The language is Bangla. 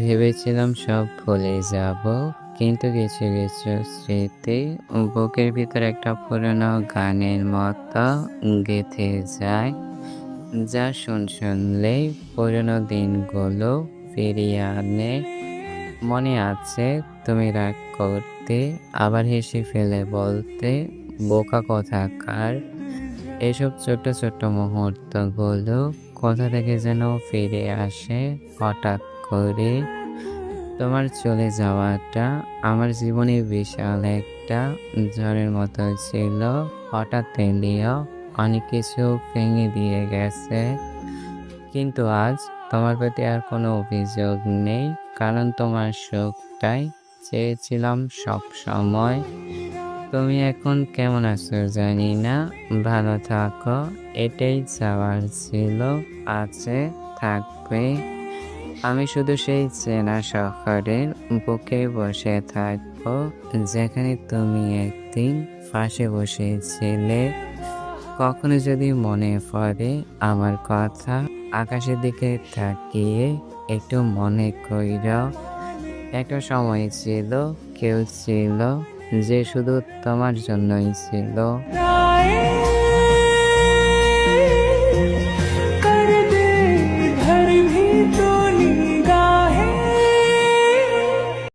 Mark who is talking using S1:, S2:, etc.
S1: ভেবেছিলাম সব ভুলে যাব, কিন্তু কিছু কিছু স্মৃতি বুকের ভিতর একটা পুরনো গানের মতো গেঁথে যায়, যা শুন শুনলেই পুরনো দিনগুলো ফিরিয়ে আনে। মনে আছে, তুমি রাগ করতে, আবার হেসে ফেলে বলতে, বোকা কথাকার এসব ছোট্ট ছোট্ট মুহূর্তগুলো কোথা থেকে যেন ফিরে আসে হঠাৎ করে তোমার চলে যাওয়াটা আমার জীবনে বিশাল একটা ঝড়ের মতো ছিল। হঠাৎ এলিও অনেক কিছু ভেঙে দিয়ে গেছে। কিন্তু আজ তোমার প্রতি আর কোনো অভিযোগ নেই, কারণ তোমার সুখটাই চেয়েছিলাম সব সময়। তুমি এখন কেমন আছো জানি না, ভালো থাকো, এটাই চাওয়ার ছিল, আছে, থাকবে। আমি শুধু সেই চেনা শহরের বুকে বসে থাকব, যেখানে তুমি একদিন পাশে বসেছিলে। কখনো যদি মনে পড়ে আমার কথা, আকাশের দিকে তাকিয়ে একটু মনে কইর। একটা সময় ছিল, কেউ ছিল যে শুধু তোমার জন্যই ছিল।